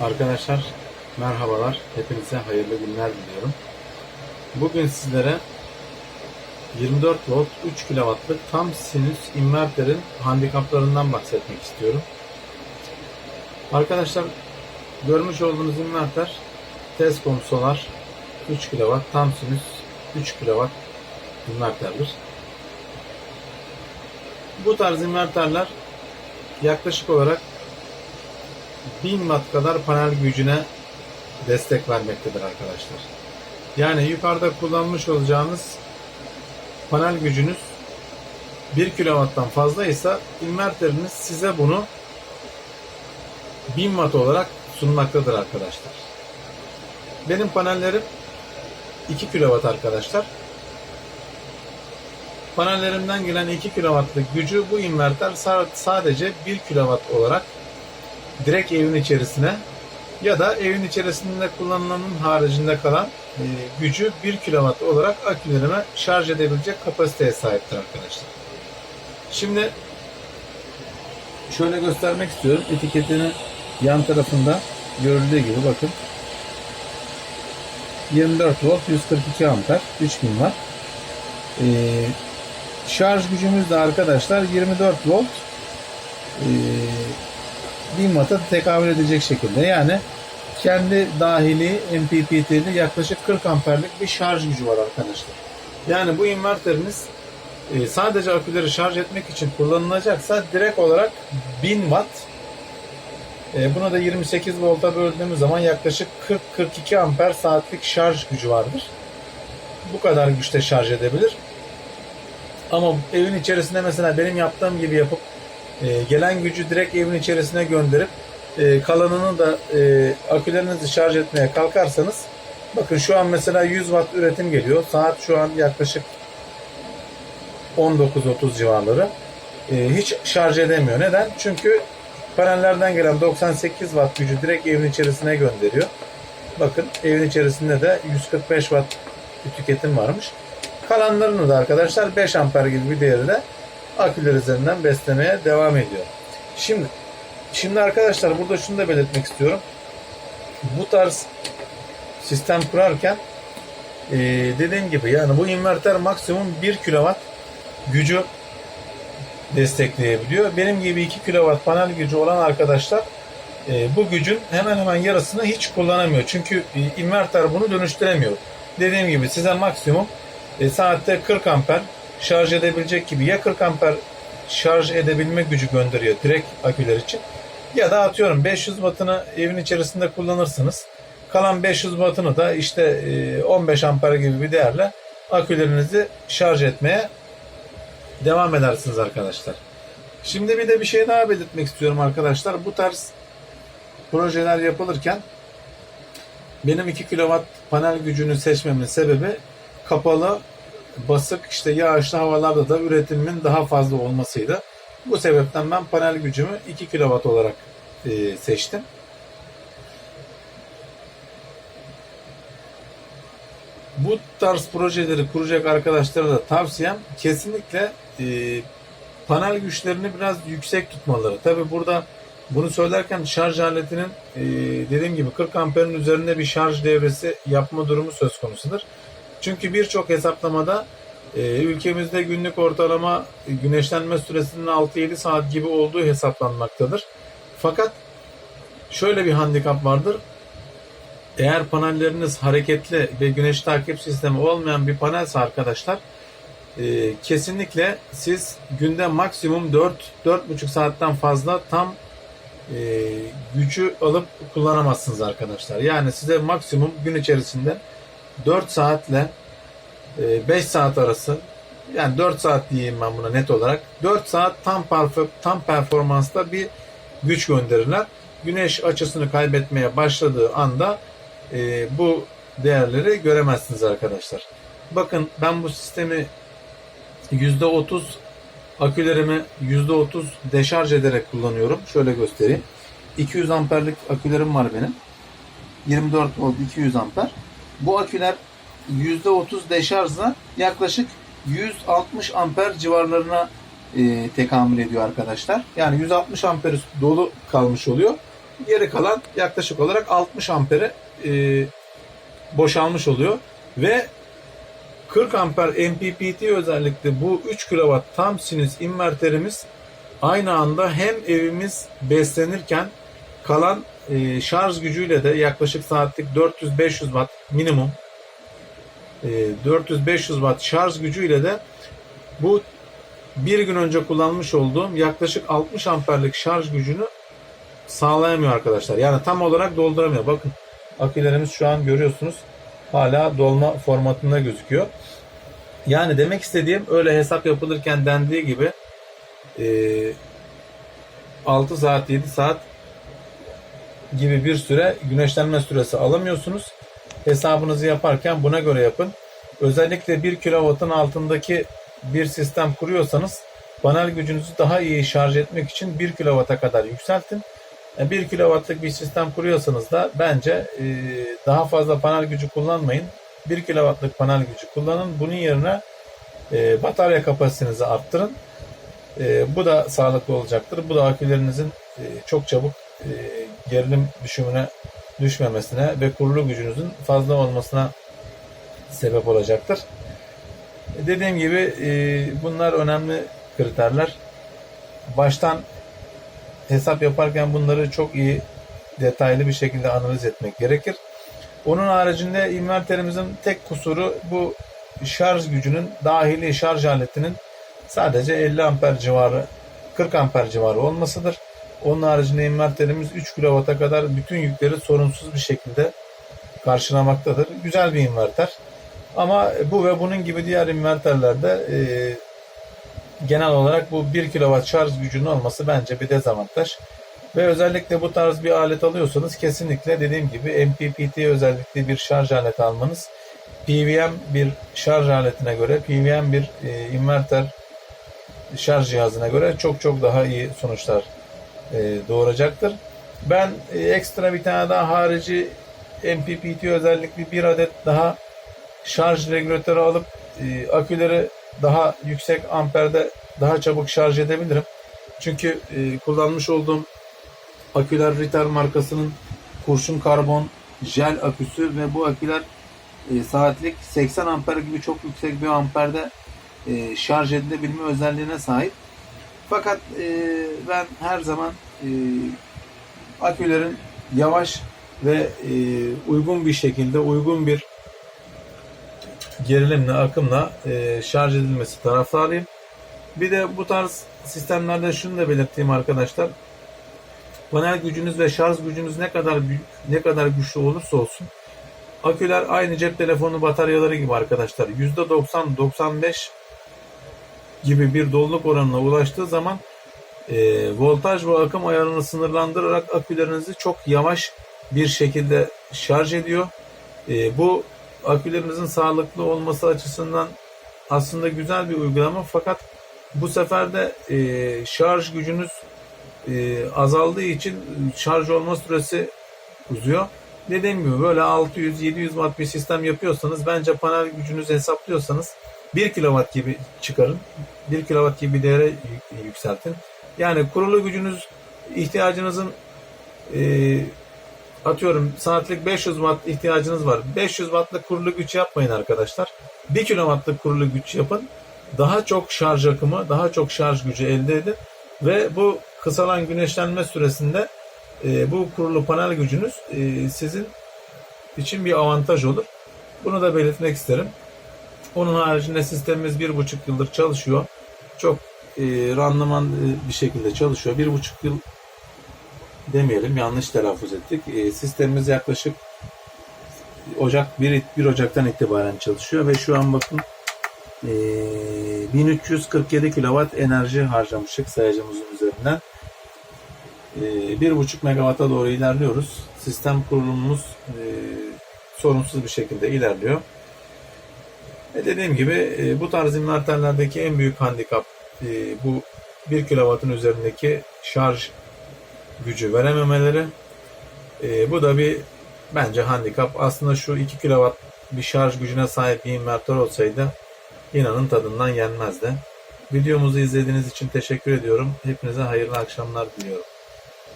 Arkadaşlar merhabalar. Hepinize hayırlı günler diliyorum. Bugün sizlere 24 volt 3 kW'lık tam sinüs inverterin handikaplarından bahsetmek istiyorum. Arkadaşlar görmüş olduğunuz inverter Tescom Solar 3 kW tam sinüs 3 kW inverterdir. Bu tarz inverterler yaklaşık olarak 1000 watt kadar panel gücüne destek vermektedir arkadaşlar. Yani yukarıda kullanmış olacağınız panel gücünüz 1 kW'dan fazlaysa inverteriniz size bunu 1000 watt olarak sunmaktadır arkadaşlar. Benim panellerim 2 kW arkadaşlar. Panellerimden gelen 2 kW'lık gücü bu inverter sadece 1 kW olarak direkt evin içerisine ya da evin içerisinde kullanılanın haricinde kalan e, gücü 1 kW olarak akülerime şarj edebilecek kapasiteye sahiptir arkadaşlar. Şimdi şöyle göstermek istiyorum. Etiketini yan tarafında görüldüğü gibi bakın. 24 volt 142 amper 3000 watt. Ee, şarj gücümüz de arkadaşlar 24 volt ee, 1000 watt'a tekabül edecek şekilde. Yani kendi dahili MPPT'li yaklaşık 40 amperlik bir şarj gücü var arkadaşlar. Yani bu inverteriniz e, sadece aküleri şarj etmek için kullanılacaksa direkt olarak 1000 watt e, buna da 28 volta böldüğümüz zaman yaklaşık 40-42 amper saatlik şarj gücü vardır. Bu kadar güçte şarj edebilir. Ama evin içerisinde mesela benim yaptığım gibi yapıp e, gelen gücü direkt evin içerisine gönderip e, kalanını da e, akülerinizi şarj etmeye kalkarsanız bakın şu an mesela 100 watt üretim geliyor. Saat şu an yaklaşık 19.30 civarları. E, hiç şarj edemiyor. Neden? Çünkü panellerden gelen 98 watt gücü direkt evin içerisine gönderiyor. Bakın evin içerisinde de 145 watt tüketim varmış. Kalanlarını da arkadaşlar 5 amper gibi bir değeri de aküler üzerinden beslemeye devam ediyor. Şimdi şimdi arkadaşlar burada şunu da belirtmek istiyorum. Bu tarz sistem kurarken ee, dediğim gibi yani bu inverter maksimum 1 kW gücü destekleyebiliyor. Benim gibi 2 kW panel gücü olan arkadaşlar e, bu gücün hemen hemen yarısını hiç kullanamıyor. Çünkü e, inverter bunu dönüştüremiyor. Dediğim gibi size maksimum e, saatte 40 amper şarj edebilecek gibi ya 40 amper şarj edebilme gücü gönderiyor direkt aküler için ya da atıyorum 500 wattını evin içerisinde kullanırsınız. Kalan 500 wattını da işte 15 amper gibi bir değerle akülerinizi şarj etmeye devam edersiniz arkadaşlar. Şimdi bir de bir şey daha belirtmek istiyorum arkadaşlar. Bu tarz projeler yapılırken benim 2 kW panel gücünü seçmemin sebebi kapalı basık işte yağışlı havalarda da üretimin daha fazla olmasıydı. Bu sebepten ben panel gücümü 2 kW olarak e, seçtim. Bu tarz projeleri kuracak arkadaşlara da tavsiyem kesinlikle e, panel güçlerini biraz yüksek tutmaları. Tabi burada bunu söylerken şarj aletinin e, dediğim gibi 40 amperin üzerinde bir şarj devresi yapma durumu söz konusudur. Çünkü birçok hesaplamada e, ülkemizde günlük ortalama güneşlenme süresinin 6-7 saat gibi olduğu hesaplanmaktadır. Fakat şöyle bir handikap vardır. Eğer panelleriniz hareketli ve güneş takip sistemi olmayan bir panelse arkadaşlar e, kesinlikle siz günde maksimum 4-4,5 saatten fazla tam e, gücü alıp kullanamazsınız arkadaşlar. Yani size maksimum gün içerisinde 4 saatle 5 saat arası yani 4 saat diyeyim ben buna net olarak 4 saat tam tam performansta bir güç gönderirler. Güneş açısını kaybetmeye başladığı anda e, bu değerleri göremezsiniz arkadaşlar. Bakın ben bu sistemi %30 akülerimi %30 deşarj ederek kullanıyorum. Şöyle göstereyim. 200 amperlik akülerim var benim. 24 volt 200 amper. Bu aküler %30 deşarjla yaklaşık 160 amper civarlarına e, tekamül ediyor arkadaşlar. Yani 160 amper dolu kalmış oluyor. Geri kalan yaklaşık olarak 60 ampere e, boşalmış oluyor ve 40 amper MPPT özellikle bu 3 kW tam sinüs inverterimiz aynı anda hem evimiz beslenirken kalan e, şarj gücüyle de yaklaşık saatlik 400-500 watt minimum e, 400-500 watt şarj gücüyle de bu bir gün önce kullanmış olduğum yaklaşık 60 amperlik şarj gücünü sağlayamıyor arkadaşlar. Yani tam olarak dolduramıyor. Bakın akülerimiz şu an görüyorsunuz hala dolma formatında gözüküyor. Yani demek istediğim öyle hesap yapılırken dendiği gibi e, 6 saat 7 saat gibi bir süre güneşlenme süresi alamıyorsunuz. Hesabınızı yaparken buna göre yapın. Özellikle 1 kW'ın altındaki bir sistem kuruyorsanız panel gücünüzü daha iyi şarj etmek için 1 kW'a kadar yükseltin. 1 kW'lık bir sistem kuruyorsanız da bence e, daha fazla panel gücü kullanmayın. 1 kW'lık panel gücü kullanın. Bunun yerine e, batarya kapasitenizi arttırın. E, bu da sağlıklı olacaktır. Bu da akülerinizin e, çok çabuk e, gerilim düşümüne düşmemesine ve kurulu gücünüzün fazla olmasına sebep olacaktır. Dediğim gibi e, bunlar önemli kriterler. Baştan hesap yaparken bunları çok iyi detaylı bir şekilde analiz etmek gerekir. Onun haricinde inverterimizin tek kusuru bu şarj gücünün dahili şarj aletinin sadece 50 amper civarı 40 amper civarı olmasıdır. Onun haricinde inverterimiz 3 kW'a kadar bütün yükleri sorunsuz bir şekilde karşılamaktadır. Güzel bir inverter. Ama bu ve bunun gibi diğer inverterlerde e, genel olarak bu 1 kW şarj gücünün olması bence bir dezavantaj. Ve özellikle bu tarz bir alet alıyorsanız kesinlikle dediğim gibi MPPT özellikli bir şarj aleti almanız PWM bir şarj aletine göre PWM bir e, inverter şarj cihazına göre çok çok daha iyi sonuçlar e, doğuracaktır. Ben e, ekstra bir tane daha harici MPPT özellikli bir adet daha şarj regülatörü alıp e, aküleri daha yüksek amperde daha çabuk şarj edebilirim. Çünkü kullanmış olduğum aküler Ritter markasının kurşun karbon jel aküsü ve bu aküler saatlik 80 amper gibi çok yüksek bir amperde şarj edilebilme özelliğine sahip. Fakat e, ben her zaman e, akülerin yavaş ve e, uygun bir şekilde uygun bir gerilimle, akımla e, şarj edilmesi taraftarıyım. Bir de bu tarz sistemlerde şunu da belirteyim arkadaşlar. Panel gücünüz ve şarj gücünüz ne kadar büyük, ne kadar güçlü olursa olsun aküler aynı cep telefonu bataryaları gibi arkadaşlar. %90-95 gibi bir doluluk oranına ulaştığı zaman e, voltaj ve akım ayarını sınırlandırarak akülerinizi çok yavaş bir şekilde şarj ediyor. E, bu akülerinizin sağlıklı olması açısından aslında güzel bir uygulama fakat bu sefer de e, şarj gücünüz e, azaldığı için şarj olma süresi uzuyor. Dediğim gibi böyle 600-700 watt bir sistem yapıyorsanız bence panel gücünüzü hesaplıyorsanız 1 kW gibi çıkarın. 1 kW gibi bir değere yükseltin. Yani kurulu gücünüz ihtiyacınızın e, atıyorum saatlik 500 watt ihtiyacınız var. 500 wattlık kurulu güç yapmayın arkadaşlar. 1 kW'lık kurulu güç yapın. Daha çok şarj akımı, daha çok şarj gücü elde edin ve bu kısalan güneşlenme süresinde e, bu kurulu panel gücünüz e, sizin için bir avantaj olur. Bunu da belirtmek isterim. Onun haricinde sistemimiz bir buçuk yıldır çalışıyor. Çok e, randıman e, bir şekilde çalışıyor. Bir buçuk yıl demeyelim yanlış telaffuz ettik. E, sistemimiz yaklaşık Ocak 1, 1 Ocak'tan itibaren çalışıyor ve şu an bakın e, 1347 kW enerji harcamışık sayacımızın üzerinden. E, bir buçuk megawata doğru ilerliyoruz. Sistem kurulumumuz e, sorunsuz bir şekilde ilerliyor. E dediğim gibi e, bu tarz inverterlerdeki en büyük handikap e, bu 1 kW'ın üzerindeki şarj gücü verememeleri. E, bu da bir bence handikap. Aslında şu 2 kW bir şarj gücüne sahip bir inverter olsaydı inanın tadından yenmezdi. Videomuzu izlediğiniz için teşekkür ediyorum. Hepinize hayırlı akşamlar diliyorum.